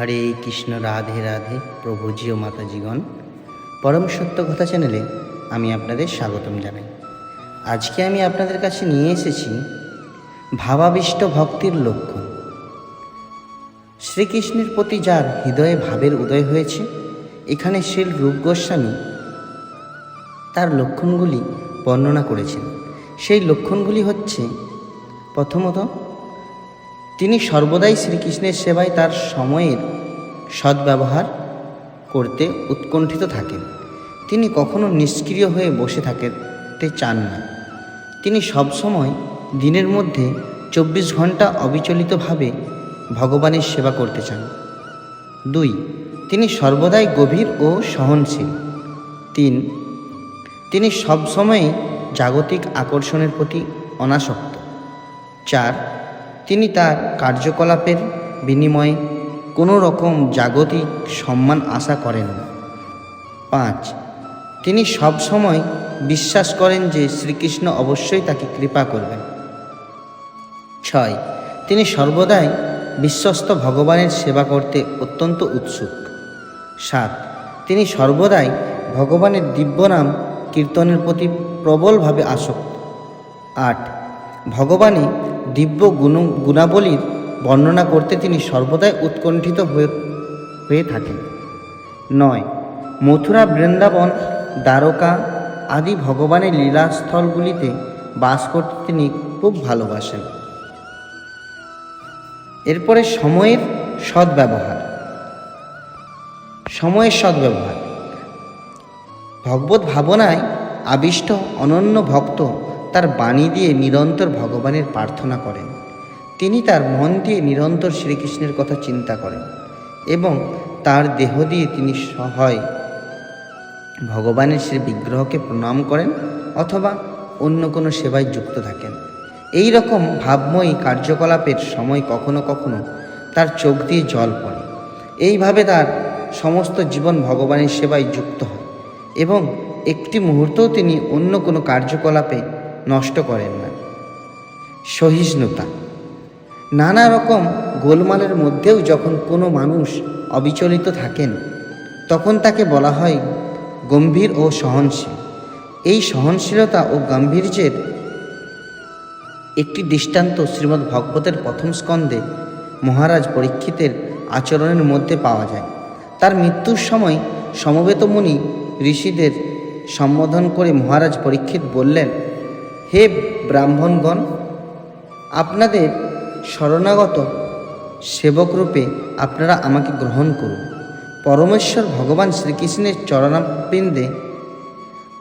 হরে কৃষ্ণ রাধে রাধে প্রভুজি ও মাতাজিগণ। পরম সত্য কথা চ্যানেলে আমি আপনাদের স্বাগতম জানাই। আজকে আমি আপনাদের কাছে নিয়ে এসেছি ভাবাবিষ্ট ভক্তির লক্ষণ। শ্রীকৃষ্ণের প্রতি যার হৃদয়ে ভাবের উদয় হয়েছে, এখানে শ্রীল রূপ গোস্বামী তার লক্ষণগুলি বর্ণনা করেছেন। সেই লক্ষণগুলি হচ্ছে প্রথমত তিনি সর্বদাই শ্রীকৃষ্ণের সেবায় তার সময়ের সদ্ব্যবহার করতে উৎকণ্ঠিত থাকেন। তিনি কখনো নিষ্ক্রিয় হয়ে বসে থাকতে চান না। তিনি সবসময় দিনের মধ্যে চব্বিশ ঘণ্টা অবিচলিতভাবে ভগবানের সেবা করতে চান। দুই, তিনি সর্বদাই গভীর ও সহনশীল। তিন, তিনি সবসময় জাগতিক আকর্ষণের প্রতি অনাসক্ত। চার তিনি তার কার্যকলাপের বিনিময়ে কোনো রকম জাগতিক সম্মান আশা করেন না। পাঁচ, তিনি সব সময় বিশ্বাস করেন যে শ্রীকৃষ্ণ অবশ্যই তাকে কৃপা করবেন। ছয়, তিনি সর্বদাই বিশ্বস্ত ভগবানের সেবা করতে অত্যন্ত উৎসুক। সাত, তিনি সর্বদাই ভগবানের দিব্যনাম কীর্তনের প্রতি প্রবলভাবে আসক্ত। আট ভগবানে দিব্য গুণ গুণাবলীর বর্ণনা করতে তিনি সর্বদাই উৎকণ্ঠিত হয়ে হয়ে থাকেন। নয়, মথুরা বৃন্দাবন, দ্বারকা আদি ভগবানের লীলাস্থলগুলিতে বাস করতে তিনি খুব ভালোবাসেন। এরপরে সময়ের সদ্ব্যবহার। সময়ের সদ্ব্যবহার। ভগবত ভাবনায় আবিষ্ট অনন্য ভক্ত তার বাণী দিয়ে নিরন্তর ভগবানের প্রার্থনা করেন। তিনি তার মন দিয়ে নিরন্তর শ্রীকৃষ্ণের কথা চিন্তা করেন এবং তার দেহ দিয়ে তিনি হয় ভগবানের শ্রী বিগ্রহকে প্রণাম করেন অথবা অন্য কোনো সেবায় যুক্ত থাকেন। এই রকম ভাবময়ী কার্যকলাপের সময় কখনো কখনো তার চোখ দিয়ে জল পড়ে। এইভাবে তার সমস্ত জীবন ভগবানের সেবায় যুক্ত হয় এবং একটি মুহূর্তও তিনি অন্য কোনো কার্যকলাপে নষ্ট করেন না। সহিষ্ণুতা। নানা রকম গোলমালের মধ্যেও যখন কোনো মানুষ অবিচলিত থাকেন, তখন তাকে বলা হয় গম্ভীর ও সহনশীল। এই সহনশীলতা ও গাম্ভীর্যের একটি দৃষ্টান্ত শ্রীমদ্ ভগবতের প্রথম স্কন্ধে মহারাজ পরীক্ষিতের আচরণের মধ্যে পাওয়া যায়। তার মৃত্যুর সময় সমবেত মুনি ঋষিদের সম্বোধন করে মহারাজ পরীক্ষিত বললেন হে ব্রাহ্মণগণ, আপনাদের শরণাগত সেবকরূপে আপনারা আমাকে গ্রহণ করুন। পরমেশ্বর ভগবান শ্রীকৃষ্ণের চরণাবৃন্দে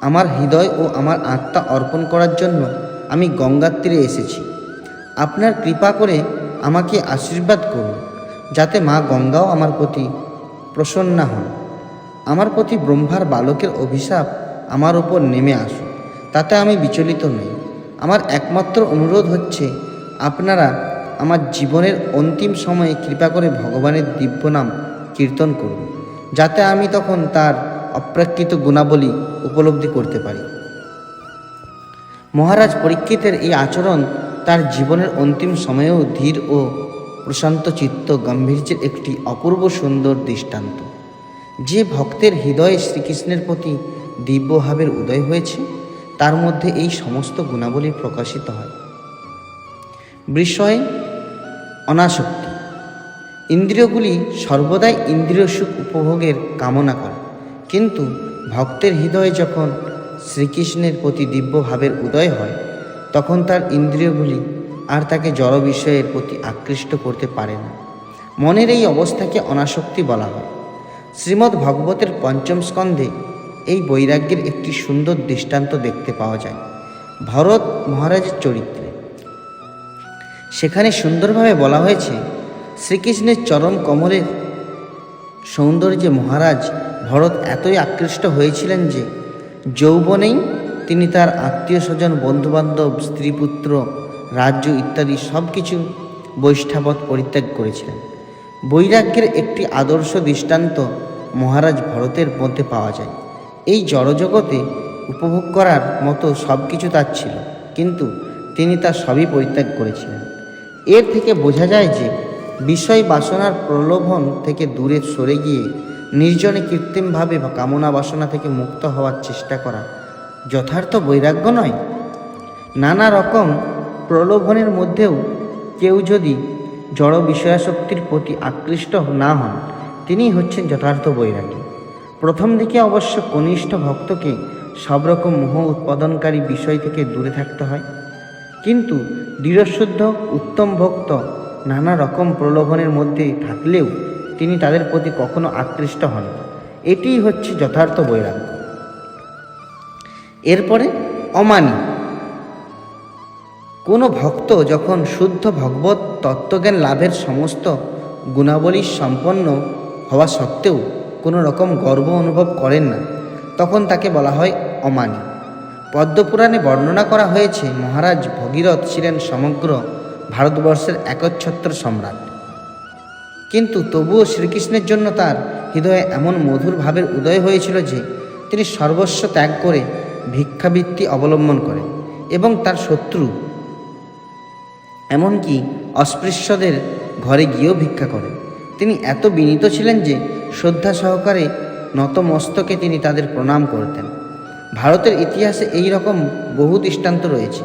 আমার হৃদয় ও আমার আত্মা অর্পণ করার জন্য আমি গঙ্গার তীরে এসেছি। আপনার কৃপা করে আমাকে আশীর্বাদ করুন, যাতে মা গঙ্গাও আমার প্রতি প্রসন্না হন। আমার প্রতি ব্রহ্মার বালকের অভিশাপ আমার ওপর নেমে আসুক, তাতে আমি বিচলিত নই। আমার একমাত্র অনুরোধ হচ্ছে, আপনারা আমার জীবনের অন্তিম সময়ে কৃপা করে ভগবানের দিব্য নাম কীর্তন করুন, যাতে আমি তখন তার অপ্রাকৃত গুণাবলী উপলব্ধি করতে পারি। মহারাজ পরীক্ষিতের এই আচরণ তার জীবনের অন্তিম সময়েও ধীর ও প্রশান্ত চিত্ত গাম্ভীর্যের একটি অপূর্ব সুন্দর দৃষ্টান্ত। যে ভক্তের হৃদয়ে শ্রীকৃষ্ণের প্রতি দিব্যভাবের উদয় হয়েছে তার মধ্যে এই সমস্ত গুণাবলী প্রকাশিত হয়। বিষয়ে অনাসক্তি। ইন্দ্রিয়গুলি সর্বদাই ইন্দ্রিয় সুখ উপভোগের কামনা করে। কিন্তু ভক্তের হৃদয়ে যখন শ্রীকৃষ্ণের প্রতি দিব্য ভাবের উদয় হয়, তখন তার ইন্দ্রিয়গুলি আর তাকে জড় বিষয়ের প্রতি আকৃষ্ট করতে পারে না। মনের এই অবস্থাকে অনাসক্তি বলা হয়। শ্রীমদ্ ভগবতের পঞ্চম স্কন্ধে এই বৈরাগ্যের একটি সুন্দর দৃষ্টান্ত দেখতে পাওয়া যায়। ভরত মহারাজের চরিত্রে। সেখানে সুন্দরভাবে বলা হয়েছে, শ্রীকৃষ্ণের চরণ কমলের সৌন্দর্যে মহারাজ ভরত এতই আকৃষ্ট হয়েছিলেন যে, যৌবনেই তিনি তার আত্মীয় স্বজন বন্ধুবান্ধব, স্ত্রীপুত্র, রাজ্য ইত্যাদি সব কিছু বৈষ্ঠাবত পরিত্যাগ করেছিলেন। বৈরাগ্যের একটি আদর্শ দৃষ্টান্ত মহারাজ ভরতের মধ্যে পাওয়া যায়। এই জড়জগতে উপভোগ করার মতো সব কিছু তার ছিল, কিন্তু তিনি তা সবই পরিত্যাগ করেছিলেন। এর থেকে বোঝা যায় যে বিষয় বাসনার প্রলোভন থেকে দূরে সরে গিয়ে নির্জনে কৃত্রিমভাবে কামনা বাসনা থেকে মুক্ত হওয়ার চেষ্টা করা যথার্থ বৈরাগ্য নয়। নানা রকম প্রলোভনের মধ্যেও কেউ যদি জড় বিষয়াসক্তির প্রতি আকৃষ্ট না হন তিনি হচ্ছেন যথার্থ বৈরাগী। প্রথম দিকে অবশ্য কনিষ্ঠ ভক্তকে সব রকম মোহ উৎপাদনকারী বিষয় থেকে দূরে থাকতে হয়। কিন্তু দৃঢ়শুদ্ধ, উত্তম ভক্ত নানা রকম প্রলোভনের মধ্যে থাকলেও তিনি তাদের প্রতি কখনো আকৃষ্ট হন। এটিই হচ্ছে যথার্থ বৈরাগ্য। এরপরে অমানি। কোনো ভক্ত যখন শুদ্ধ ভগবত তত্ত্বজ্ঞান লাভের সমস্ত গুণাবলী সম্পন্ন হওয়া সত্ত্বেও কোনো রকম গর্ব অনুভব করেন না। তখন তাকে বলা হয় অমানি। পদ্মপুরাণে বর্ণনা করা হয়েছে, মহারাজ ভগীরথ ছিলেন সমগ্র ভারতবর্ষের একচ্ছত্র সম্রাট। কিন্তু তবুও শ্রীকৃষ্ণের জন্য তার হৃদয়ে এমন মধুর ভাবের উদয় হয়েছিল যে, তিনি সর্বস্ব ত্যাগ করে ভিক্ষাবৃত্তি অবলম্বন করেন এবং তার শত্রু, এমনকি অস্পৃশ্যদের ঘরে গিয়েও ভিক্ষা করেন। তিনি এত বিনীত ছিলেন যে শ্রদ্ধা সহকারে নতমস্তকে তিনি তাদের প্রণাম করতেন। ভারতের ইতিহাসে এই রকম বহু দৃষ্টান্ত রয়েছে।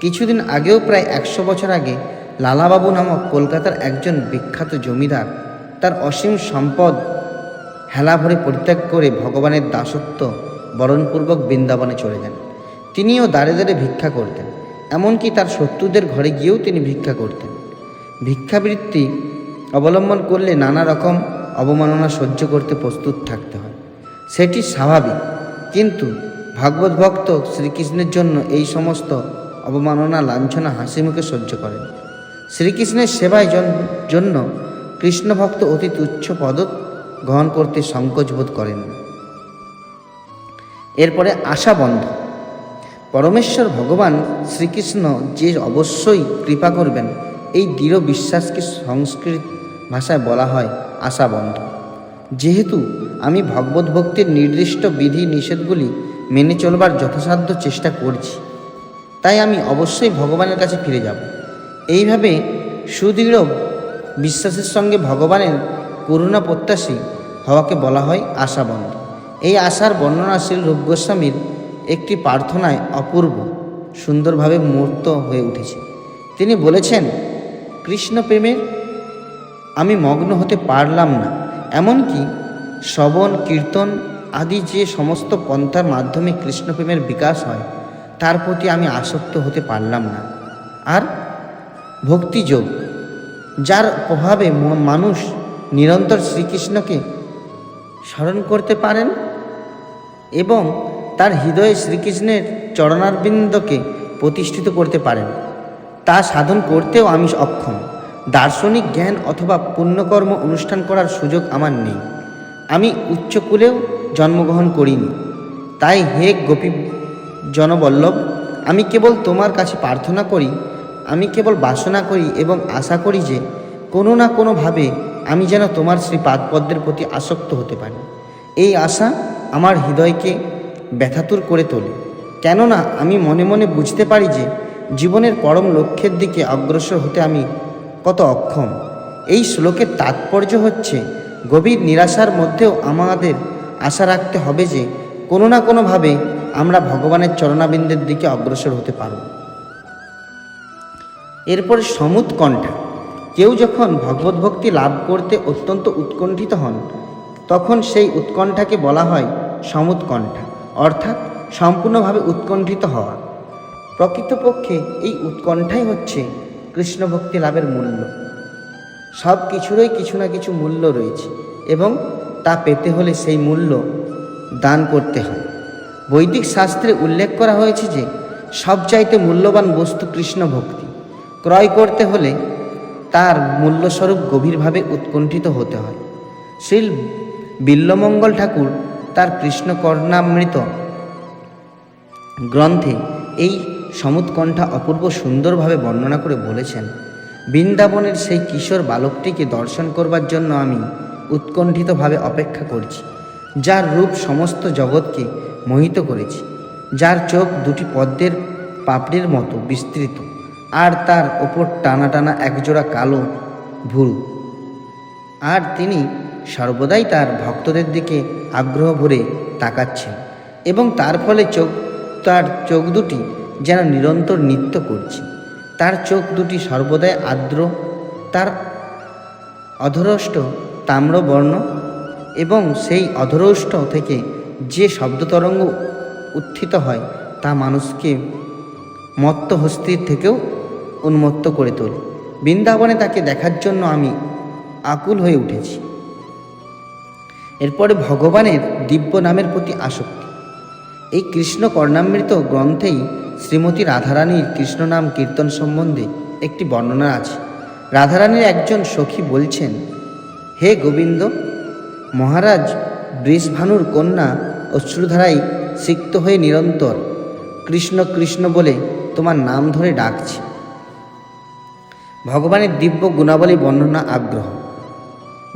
কিছুদিন আগেও প্রায় একশো বছর আগে লালাবাবু নামক কলকাতার একজন বিখ্যাত জমিদার তার অসীম সম্পদ হেলা ভরে পরিত্যাগ করে ভগবানের দাসত্ব বরণপূর্বক বৃন্দাবনে চলে যান। তিনিও দাঁড়ে দাঁড়ে ভিক্ষা করতেন, এমনকি তার শত্রুদের ঘরে গিয়েও তিনি ভিক্ষা করতেন। ভিক্ষাবৃত্তি অবলম্বন করলে নানা রকম অবমাননা সহ্য করতে প্রস্তুত থাকতে হয়। সেটি স্বাভাবিক। কিন্তু ভাগবত ভক্ত শ্রীকৃষ্ণের জন্য এই সমস্ত অবমাননা, লাঞ্ছনা হাসি মুখে সহ্য করেন। শ্রীকৃষ্ণের সেবায় জন্য কৃষ্ণ ভক্ত অতি তুচ্ছ পদ গ্রহণ করতে সংকোচ বোধ করেন এরপরে আশা বন্ধ। পরমেশ্বর ভগবান শ্রীকৃষ্ণ যে অবশ্যই কৃপা করবেন, এই দৃঢ় বিশ্বাসকে সংস্কৃত ভাষায় বলা হয় আশাবন্ধ। যেহেতু আমি ভগবত ভক্তির নির্দিষ্ট বিধি নিষেধগুলি মেনে চলবার যথাসাধ্য চেষ্টা করছি, তাই আমি অবশ্যই ভগবানের কাছে ফিরে যাব। এইভাবে সুদৃঢ় বিশ্বাসের সঙ্গে ভগবানের করুণা প্রত্যাশী হওয়াকে বলা হয় আশাবন্ধ। এই আশার বর্ণনাশীল রূপ গোস্বামীর একটি প্রার্থনায় অপূর্ব, সুন্দরভাবে মূর্ত হয়ে উঠেছে। তিনি বলেছেন কৃষ্ণ প্রেমের আমি মগ্ন হতে পারলাম না। এমনকি শ্রবণ, কীর্তন আদি যে সমস্ত পন্থার মাধ্যমে কৃষ্ণপ্রেমের বিকাশ হয়, তার প্রতি আমি আসক্ত হতে পারলাম না। আর ভক্তিযোগ, যার প্রভাবে মানুষ নিরন্তর শ্রীকৃষ্ণকে স্মরণ করতে পারেন এবং তার হৃদয়ে শ্রীকৃষ্ণের চরণারবিন্দকে প্রতিষ্ঠিত করতে পারেন। তা সাধন করতেও আমি অক্ষম। দার্শনিক জ্ঞান অথবা পুণ্যকর্ম অনুষ্ঠান করার সুযোগ আমার নেই। আমি উচ্চকুলেও জন্মগ্রহণ করিনি। তাই হে গোপী জনবল্লভ, আমি কেবল তোমার কাছে প্রার্থনা করি, আমি কেবল বাসনা করি এবং আশা করি যে কোনো না কোনোভাবে আমি যেন তোমার শ্রী পাদপদ্মের প্রতি আসক্ত হতে পারি। এই আশা আমার হৃদয়কে ব্যথাতুর করে তোলে। কেননা আমি মনে মনে বুঝতে পারি যে জীবনের পরম লক্ষ্যের দিকে অগ্রসর হতে আমি কত অক্ষম? এই শ্লোকের তাৎপর্য হচ্ছে, গভীর নিরাশার মধ্যেও আমাদের আশা রাখতে হবে যে, কোনো না কোনোভাবে আমরা ভগবানের চরণাবিন্দের দিকে অগ্রসর হতে পারব। এরপর সমুৎকণ্ঠা কেউ যখন ভগবত ভক্তি লাভ করতে অত্যন্ত উৎকণ্ঠিত হন, তখন সেই উৎকণ্ঠাকে বলা হয় সমুৎকণ্ঠা অর্থাৎ সম্পূর্ণভাবে উৎকণ্ঠিত হওয়া। প্রকৃতপক্ষে এই উৎকণ্ঠাই হচ্ছে কৃষ্ণ ভক্তি লাভের মূল্য। সব কিছুরই কিছু না কিছু মূল্য রয়েছে এবং তা পেতে হলে সেই মূল্য দান করতে হয়। বৈদিক শাস্ত্রে উল্লেখ করা হয়েছে যে, সবচাইতে মূল্যবান বস্তু কৃষ্ণ ভক্তি ক্রয় করতে হলে তার মূল্যস্বরূপ গভীরভাবে উৎকণ্ঠিত হতে হয়। শ্রী বিল্লমঙ্গল ঠাকুর তার কৃষ্ণকর্ণামৃত গ্রন্থে এই সমুৎকণ্ঠা অপূর্ব সুন্দরভাবে বর্ণনা করে বলেছেন, বৃন্দাবনের সেই কিশোর বালকটিকে দর্শন করবার জন্য আমি উৎকণ্ঠিতভাবে অপেক্ষা করছি, যার রূপ সমস্ত জগৎকে মোহিত করেছি, যার চোখ দুটি পদ্মের পাপড়ির মতো বিস্তৃত, আর তার ওপর টানা টানা একজোড়া কালো ভুরু আর তিনি সর্বদাই তার ভক্তদের দিকে আগ্রহ ভরে তাকাচ্ছেন এবং তার ফলে চোখ, তার চোখ দুটি যেন নিরন্তর নৃত্য করছে। তার চোখ দুটি সর্বদাই আর্দ্র, তার অধরষ্ট তাম্রবর্ণ এবং সেই অধরষ্ট থেকে যে শব্দতরঙ্গ উত্থিত হয় তা মানুষকে মত্ত হস্তির থেকেও উন্মত্ত করে তোলে। বৃন্দাবনে তাকে দেখার জন্য আমি আকুল হয়ে উঠেছি। এরপরে ভগবানের দিব্য নামের প্রতি আসক্তি। এই কৃষ্ণ কর্ণামৃত গ্রন্থেই শ্রীমতী রাধারানীর কৃষ্ণ নাম কীর্তন সম্বন্ধে একটি বর্ণনা আছে। রাধারানীর একজন সখী বলছেন, হে গোবিন্দ, মহারাজ বৃষভানুর কন্যা অশ্রুধারায় সিক্ত হয়ে নিরন্তর কৃষ্ণ কৃষ্ণ বলে তোমার নাম ধরে ডাকছে। ভগবানের দিব্য গুণাবলী বর্ণনা আগ্রহ।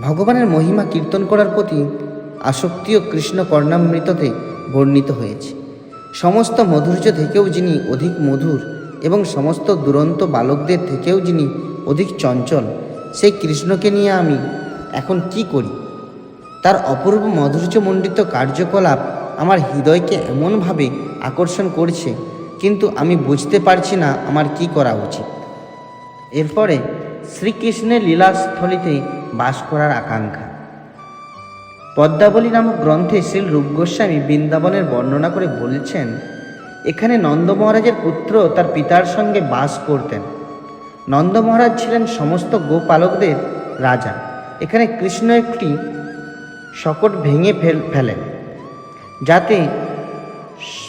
ভগবানের মহিমা কীর্তন করার প্রতি আসক্তিও কৃষ্ণ কর্ণামৃততে বর্ণিত হয়েছে। সমস্ত মধুর্য থেকেও যিনি অধিক মধুর এবং সমস্ত দুরন্ত বালকদের থেকেও যিনি অধিক চঞ্চল, সেই কৃষ্ণকে নিয়ে আমি এখন কি করি? তার অপূর্ব মধুর্যমণ্ডিত কার্যকলাপ আমার হৃদয়কে এমনভাবে আকর্ষণ করছে, কিন্তু আমি বুঝতে পারছি না আমার কি করা উচিত। এরপরে শ্রীকৃষ্ণের লীলাস্থলিতে বাস করার আকাঙ্ক্ষা। পদ্মাবলী নামক গ্রন্থে শ্রী রূপ গোস্বামী বৃন্দাবনের বর্ণনা করে বলছেন, এখানে নন্দ মহারাজের পুত্র তার পিতার সঙ্গে বাস করতেন। নন্দ মহারাজ ছিলেন সমস্ত গোপালকদের রাজা। এখানে কৃষ্ণ একটি শকট ভেঙে ফেল, ফেলেন। যাতে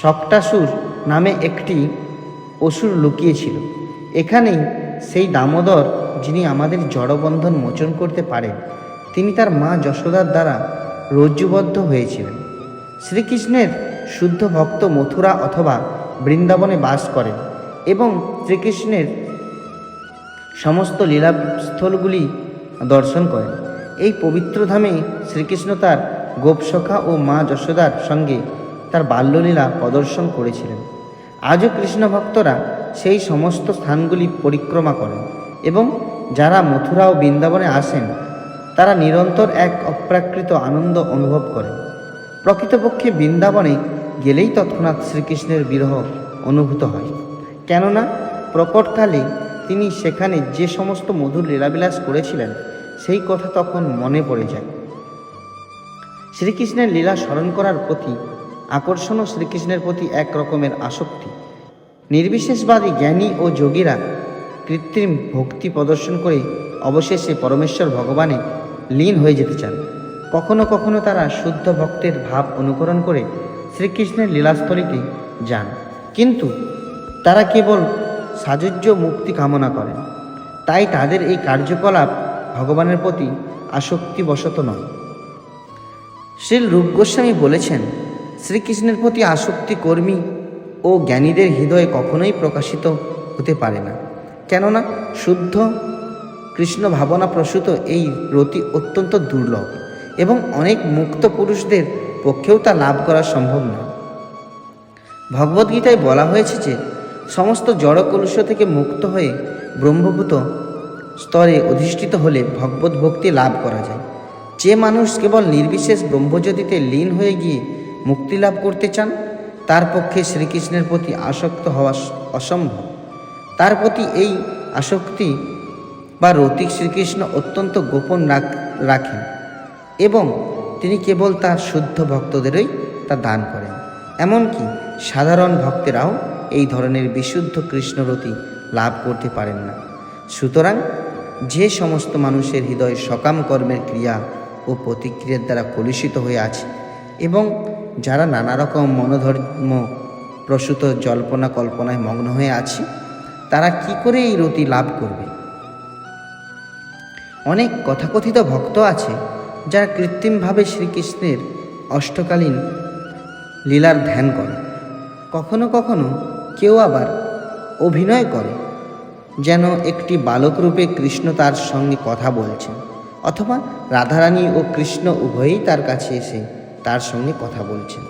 শক্টাসুর নামে একটি অসুর লুকিয়েছিল। এখানেই সেই দামোদর, যিনি আমাদের জড়বন্ধন মোচন করতে পারেন, তিনি তার মা যশোদার দ্বারা রজ্জুবদ্ধ হয়েছিলেন। শ্রীকৃষ্ণের শুদ্ধ ভক্ত মথুরা অথবা বৃন্দাবনে বাস করেন এবং শ্রীকৃষ্ণের সমস্ত লীলাস্থলগুলি দর্শন করেন। এই পবিত্র ধামে শ্রীকৃষ্ণ তার গোপসখা ও মা যশোদার সঙ্গে তার বাল্যলীলা প্রদর্শন করেছিলেন। আজও কৃষ্ণ ভক্তরা সেই সমস্ত স্থানগুলি পরিক্রমা করেন এবং যারা মথুরা ও বৃন্দাবনে আসেন তারা নিরন্তর এক অপ্রাকৃত আনন্দ অনুভব করেন প্রকৃতপক্ষে বৃন্দাবনে গেলেই তৎক্ষণাৎ শ্রীকৃষ্ণের বিরহ অনুভূত হয়। কেননা, প্রকটকালে তিনি সেখানে যে সমস্ত মধুর লীলাবিলাস করেছিলেন, সেই কথা তখন মনে পড়ে যায়। শ্রীকৃষ্ণের লীলা স্মরণ করার প্রতি, আকর্ষণও শ্রীকৃষ্ণের প্রতি এক রকমের আসক্তি। নির্বিশেষবাদী জ্ঞানী ও যোগীরা কৃত্রিম ভক্তি প্রদর্শন করে অবশেষে পরমেশ্বর ভগবানে লীন হয়ে যেতে চান। কখনো কখনো তারা শুদ্ধ ভক্তের ভাব অনুকরণ করে শ্রীকৃষ্ণের লীলাস্থলীতে যান। কিন্তু তারা কেবল সাজুজ্য মুক্তি কামনা করেন। তাই তাদের এই কার্যকলাপ ভগবানের প্রতি আসক্তিবশত নয়। শ্রী রূপ গোস্বামী বলেছেন, শ্রীকৃষ্ণের প্রতি আসক্তি কর্মী ও জ্ঞানীদের হৃদয়ে কখনোই প্রকাশিত হতে পারে না। কেননা, শুদ্ধ কৃষ্ণ ভাবনা প্রসূত এই রতি অত্যন্ত দুর্লভ এবং অনেক মুক্ত পুরুষদের পক্ষেও তা লাভ করা সম্ভব নয়। ভগবদ্গীতায় বলা হয়েছে যে, সমস্ত জড় কলুষ থেকে মুক্ত হয়ে ব্রহ্মভূত স্তরে অধিষ্ঠিত হলে ভগবত ভক্তি লাভ করা যায়। যে মানুষ কেবল নির্বিশেষ ব্রহ্মজ্যোতিতে লীন হয়ে গিয়ে মুক্তি লাভ করতে চান, তার পক্ষে শ্রীকৃষ্ণের প্রতি আসক্ত হওয়া অসম্ভব। তার প্রতি এই আসক্তি বা রতিক শ্রীকৃষ্ণ অত্যন্ত গোপন রাখেন এবং তিনি কেবল তার শুদ্ধ ভক্তদেরই তা দান করেন। এমনকি সাধারণ ভক্তেরাও এই ধরনের বিশুদ্ধ কৃষ্ণরতি লাভ করতে পারেন না। সুতরাং যে সমস্ত মানুষের হৃদয় সকাম কর্মের ক্রিয়া ও প্রতিক্রিয়ার দ্বারা কলুষিত হয়ে আছে এবং যারা নানা রকম মনোধর্ম প্রসূত জল্পনা কল্পনায় মগ্ন হয়ে আছে, তারা কি করে এই রতি লাভ করবে? অনেক কথাকথিত ভক্ত আছে যারা কৃত্রিমভাবে শ্রীকৃষ্ণের অষ্টকালীন লীলার ধ্যান করে। কখনো কখনো কেউ আবার অভিনয় করে, যেন একটি বালক রূপে কৃষ্ণ তার সঙ্গে কথা বলছেন, অথবা রাধারানী ও কৃষ্ণ উভয়েই তার কাছে এসে তার সঙ্গে কথা বলছেন।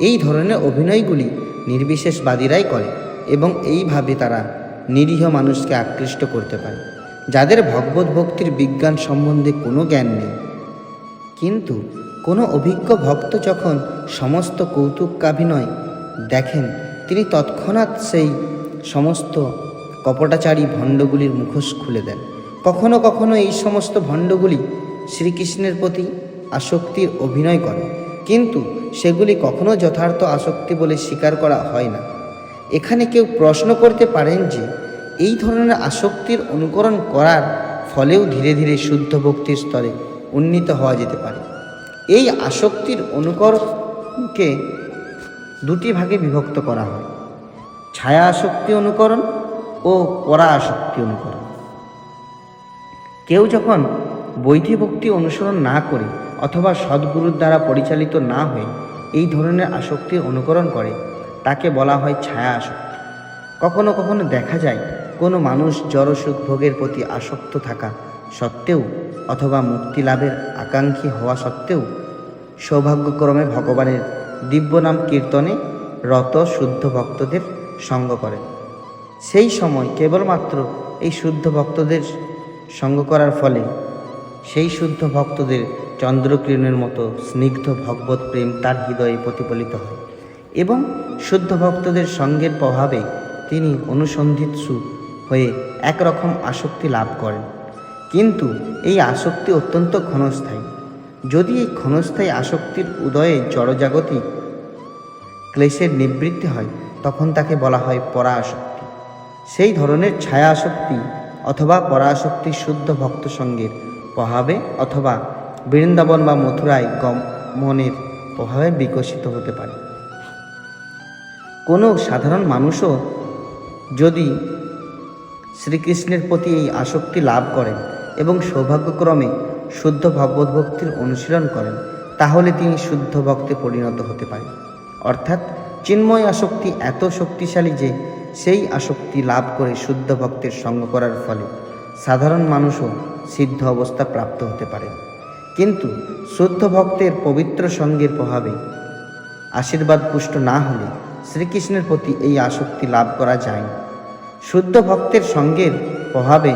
এই ধরনের অভিনয়গুলি নির্বিশেষবাদীরাই করে এবং এইভাবে তারা নিরীহ মানুষকে আকৃষ্ট করতে পারে। যাদের ভগবত ভক্তির বিজ্ঞান সম্বন্ধে কোনো জ্ঞান নেই। কিন্তু কোনো অভিজ্ঞ ভক্ত যখন সমস্ত কৌতুকাভিনয় দেখেন, তিনি তৎক্ষণাৎ সেই সমস্ত কপটাচারী ভণ্ডগুলির মুখোশ খুলে দেন। কখনো কখনো এই সমস্ত ভণ্ডগুলি শ্রীকৃষ্ণের প্রতি আসক্তির অভিনয় করে, কিন্তু সেগুলি কখনো যথার্থ আসক্তি বলে স্বীকার করা হয় না। এখানে কেউ প্রশ্ন করতে পারেন যে এই ধরনের আসক্তির অনুকরণ করার ফলেও ধীরে ধীরে শুদ্ধ ভক্তির স্তরে উন্নীত হওয়া যেতে পারে। এই আসক্তির অনুকরণকে দুটি ভাগে বিভক্ত করা হয় ছায়া আসক্তি অনুকরণ ও পরা আসক্তি অনুকরণ। কেউ যখন বৈধি ভক্তি অনুসরণ না করে অথবা সদ্গুরুর দ্বারা পরিচালিত না হয়ে এই ধরনের আসক্তির অনুকরণ করে, তাকে বলা হয় ছায়া আসক্তি কখনো কখনো দেখা যায় কোনো মানুষ জড়সুখ ভোগের প্রতি আসক্ত থাকা সত্ত্বেও অথবা মুক্তি লাভের আকাঙ্ক্ষী হওয়া সত্ত্বেও সৌভাগ্যক্রমে ভগবানের দিব্য নাম কীর্তনে রত শুদ্ধ ভক্তদের সঙ্গ করেন সেই সময় কেবলমাত্র এই শুদ্ধ ভক্তদের সঙ্গ করার ফলে সেই শুদ্ধ ভক্তদের চন্দ্রকিরণের মতো স্নিগ্ধ ভগবত প্রেম তার হৃদয়ে প্রতিফলিত হয় এবং শুদ্ধ ভক্তদের সঙ্গের প্রভাবে তিনি অনুসন্ধিৎসু হয়ে একরকম আসক্তি লাভ করেন কিন্তু এই আসক্তি অত্যন্ত ক্ষণস্থায়ী। যদি এই ক্ষণস্থায়ী আসক্তির উদয়ে জড়জাগতিক ক্লেশের নিবৃত্তি হয়, তখন তাকে বলা হয় পরা আসক্তি সেই ধরনের ছায়া আসক্তি অথবা পরা আসক্তি শুদ্ধ ভক্ত সঙ্গের প্রভাবে অথবা বৃন্দাবন বা মথুরায় গমনের প্রভাবে বিকশিত হতে পারে। কোনো সাধারণ মানুষও যদি শ্রীকৃষ্ণের প্রতি এই আসক্তি লাভ করেন এবং সৌভাগ্যক্রমে শুদ্ধ ভগবত ভক্তির অনুশীলন করেন, তাহলে তিনি শুদ্ধ ভক্তে পরিণত হতে পারেন। অর্থাৎ চিন্ময় আসক্তি এত শক্তিশালী যে সেই আসক্তি লাভ করে শুদ্ধ ভক্তের সঙ্গ করার ফলে সাধারণ মানুষও সিদ্ধ অবস্থা প্রাপ্ত হতে পারে কিন্তু শুদ্ধ ভক্তের পবিত্র সঙ্গের প্রভাবে আশীর্বাদ পুষ্ট না হলে শ্রীকৃষ্ণের প্রতি এই আসক্তি লাভ করা যায় না। শুদ্ধ ভক্তের সঙ্গের প্রভাবে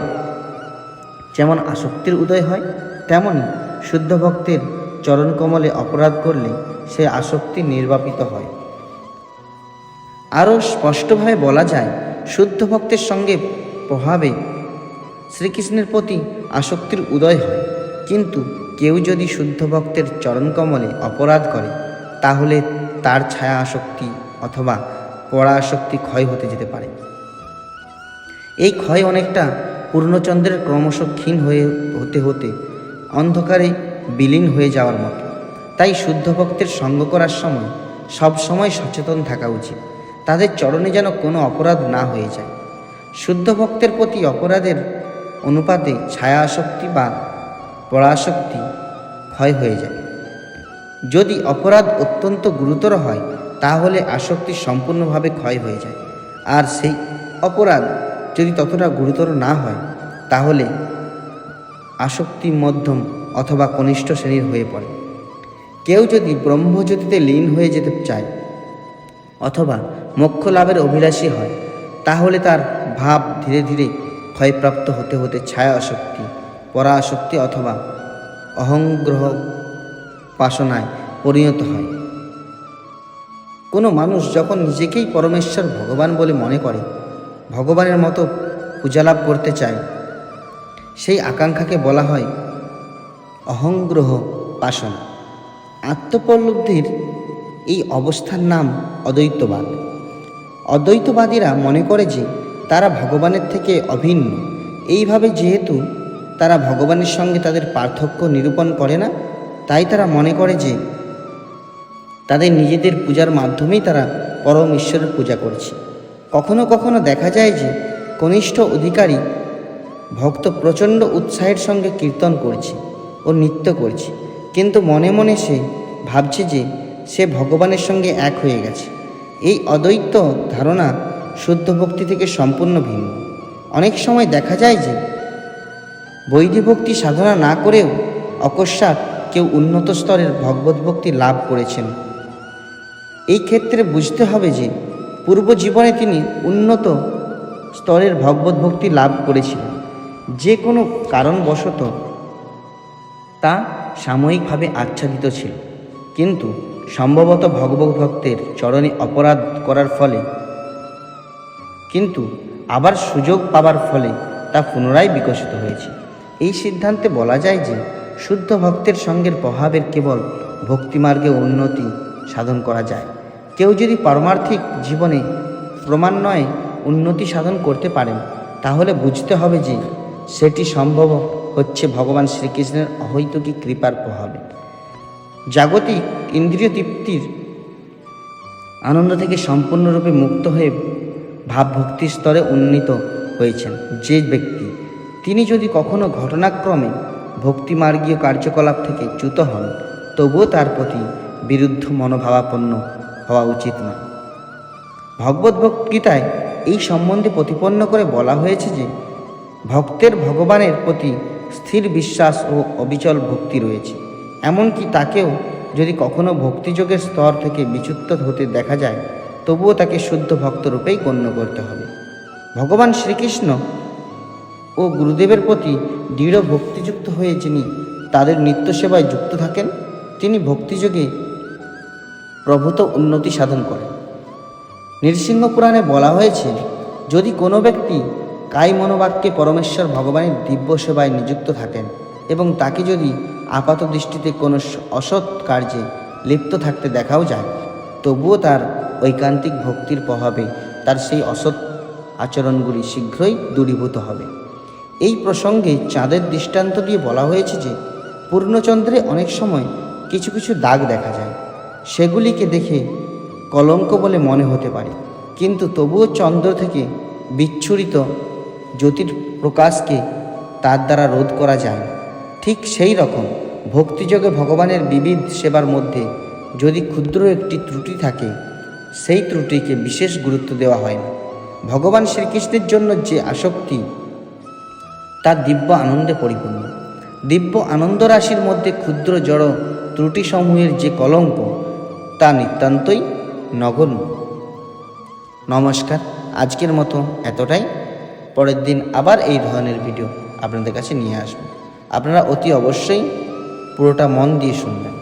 যেমন আসক্তির উদয় হয়, তেমনি শুদ্ধ ভক্তের চরণকমলে অপরাধ করলে সে আসক্তি নির্বাপিত হয়। আরও স্পষ্টভাবে বলা যায়, শুদ্ধ ভক্তের সঙ্গে প্রভাবে শ্রীকৃষ্ণের প্রতি আসক্তির উদয় হয়। কিন্তু কেউ যদি শুদ্ধ ভক্তের চরণকমলে অপরাধ করে, তাহলে তার ছায়া আসক্তি অথবা পড়া আসক্তি ক্ষয় হতে যেতে পারে। এই ক্ষয় অনেকটা পূর্ণচন্দ্রের ক্রমশ ক্ষীণ হয়ে হতে হতে অন্ধকারে বিলীন হয়ে যাওয়ার মতো। তাই শুদ্ধ ভক্তের সঙ্গ করার সময় সব সময় সচেতন থাকা উচিত। তাদের চরণে যেন কোনো অপরাধ না হয়ে যায়। শুদ্ধ ভক্তের প্রতি অপরাধের অনুপাতে ছায়া আসক্তি বা পরাশক্তি ক্ষয় হয়ে যায়। যদি অপরাধ অত্যন্ত গুরুতর হয়, তাহলে আসক্তি সম্পূর্ণভাবে ক্ষয় হয়ে যায়। আর সেই অপরাধ যদি ততটা গুরুতর না হয়, তাহলে আসক্তি মধ্যম অথবা কনিষ্ঠ শ্রেণির হয়ে পড়ে। কেউ যদি ব্রহ্মজ্যোতিতে লীন হয়ে যেতে চায় অথবা মোক্ষ লাভের অভিলাষী হয়, তাহলে তার ভাব ধীরে ধীরে ক্ষয়প্রাপ্ত হতে হতে ছায়া আসক্তি পরা আসক্তি অথবা অহংগ্রহ বাসনায় পরিণত হয়। কোনো মানুষ যখন নিজেকেই পরমেশ্বর ভগবান বলে মনে করে ভগবানের মতো পূজালাভ করতে চায়। সেই আকাঙ্ক্ষাকে বলা হয় অহংগ্রহ বাসনা আত্মপল্লব্ধির এই অবস্থার নাম অদ্বৈতবাদ। অদ্বৈতবাদীরা মনে করে যে তারা ভগবানের থেকে অভিন্ন। এইভাবে যেহেতু তারা ভগবানের সঙ্গে তাদের পার্থক্য নিরূপণ করে না, তাই তারা মনে করে যে তাদের নিজেদের পূজার মাধ্যমেই তারা পরম ঈশ্বরের পূজা করছে। কখনো কখনো দেখা যায় যে কনিষ্ঠ অধিকারী ভক্ত প্রচণ্ড উৎসাহের সঙ্গে কীর্তন করছে ও নৃত্য করছে। কিন্তু মনে মনে সে ভাবছে যে সে ভগবানের সঙ্গে এক হয়ে গেছে। এই অদ্বৈত ধারণা শুদ্ধ ভক্তি থেকে সম্পূর্ণ ভিন্ন। অনেক সময় দেখা যায় যে বৈধি ভক্তি সাধনা না করেও অকস্মাৎ কেউ উন্নত স্তরের ভগবত ভক্তি লাভ করেছেন। এই ক্ষেত্রে বুঝতে হবে যে পূর্ব জীবনে তিনি উন্নত স্তরের ভগবত ভক্তি লাভ করেছিলেন। যে কোনো কারণবশত তা সাময়িকভাবে আচ্ছাদিত ছিল। কিন্তু সম্ভবত ভগবত ভক্তের চরণে অপরাধ করার ফলে কিন্তু আবার সুযোগ পাবার ফলে তা পুনরায় বিকশিত হয়েছে। এই সিদ্ধান্তে বলা যায় যে শুদ্ধ ভক্তের সঙ্গের প্রভাবের কেবল ভক্তিমার্গে উন্নতি সাধন করা যায়। কেউ যদি পারমার্থিক জীবনে ক্রমান্বয়ে উন্নতি সাধন করতে পারেন, তাহলে বুঝতে হবে যে সেটি সম্ভব হচ্ছে ভগবান শ্রীকৃষ্ণের অহৈতুকী কৃপার প্রভাবে। জাগতিক ইন্দ্রিয় তৃপ্তির আনন্দ থেকে সম্পূর্ণরূপে মুক্ত হয়ে ভাবভক্তি স্তরে উন্নীত হয়েছেন যে ব্যক্তি। তিনি যদি কখনো ঘটনাক্রমে ভক্তিমার্গীয় কার্যকলাপ থেকে চ্যুত হন, তবুও তার প্রতি বিরুদ্ধ মনোভাবাপন্ন হওয়া উচিত নয়। ভগবদ্গীতায় এই সম্বন্ধে প্রতিপন্ন করে বলা হয়েছে যে, ভক্তের ভগবানের প্রতি স্থির বিশ্বাস ও অবিচল ভক্তি রয়েছে। এমনকি তাকেও যদি কখনো ভক্তিযোগের স্তর থেকে বিচ্যুত হতে দেখা যায়, তবুও তাকে শুদ্ধ ভক্তরূপেই গণ্য করতে হবে। ভগবান শ্রীকৃষ্ণ ও গুরুদেবের প্রতি দৃঢ় ভক্তিযুক্ত হয়ে যিনি তাদের নিত্য সেবায় যুক্ত থাকেন, তিনি ভক্তিযোগে প্রভূত উন্নতি সাধন করেন নৃসিংহ পুরাণে বলা হয়েছে, যদি কোনো ব্যক্তি কায় মনোবাক্যে পরমেশ্বর ভগবানের দিব্য সেবায় নিযুক্ত থাকেন এবং তাকে যদি আপাত দৃষ্টিতে কোনো অসৎ কার্যে লিপ্ত থাকতে দেখাও যায়, তবুও তার ঐকান্তিক ভক্তির প্রভাবে তার সেই অসৎ আচরণগুলি শীঘ্রই দূরীভূত হবে। এই প্রসঙ্গে চাঁদের দৃষ্টান্ত দিয়ে বলা হয়েছে যে, পূর্ণচন্দ্রে অনেক সময় কিছু কিছু দাগ দেখা যায়। সেগুলিকে দেখে কলঙ্ক বলে মনে হতে পারে। কিন্তু তবুও চন্দ্র থেকে বিচ্ছুরিত জ্যোতির প্রকাশকে তার দ্বারা রোধ করা যায় ঠিক সেই রকম ভক্তিযোগে ভগবানের বিবিধ সেবার মধ্যে যদি ক্ষুদ্র একটি ত্রুটি থাকে, সেই ত্রুটিকে বিশেষ গুরুত্ব দেওয়া হয় না। ভগবান শ্রীকৃষ্ণের জন্য যে আসক্তি, তা দিব্য আনন্দে পরিপূর্ণ। দিব্য আনন্দ রাশির মধ্যে ক্ষুদ্র জড় ত্রুটিসমূহের যে কলঙ্ক তা নিতান্তই নগণ্য। নমস্কার, আজকের মতো এতটাই। পরের দিন আবার এই ধরনের ভিডিও আপনাদের কাছে নিয়ে আসব। আপনারা অতি অবশ্যই পুরোটা মন দিয়ে শুনবেন।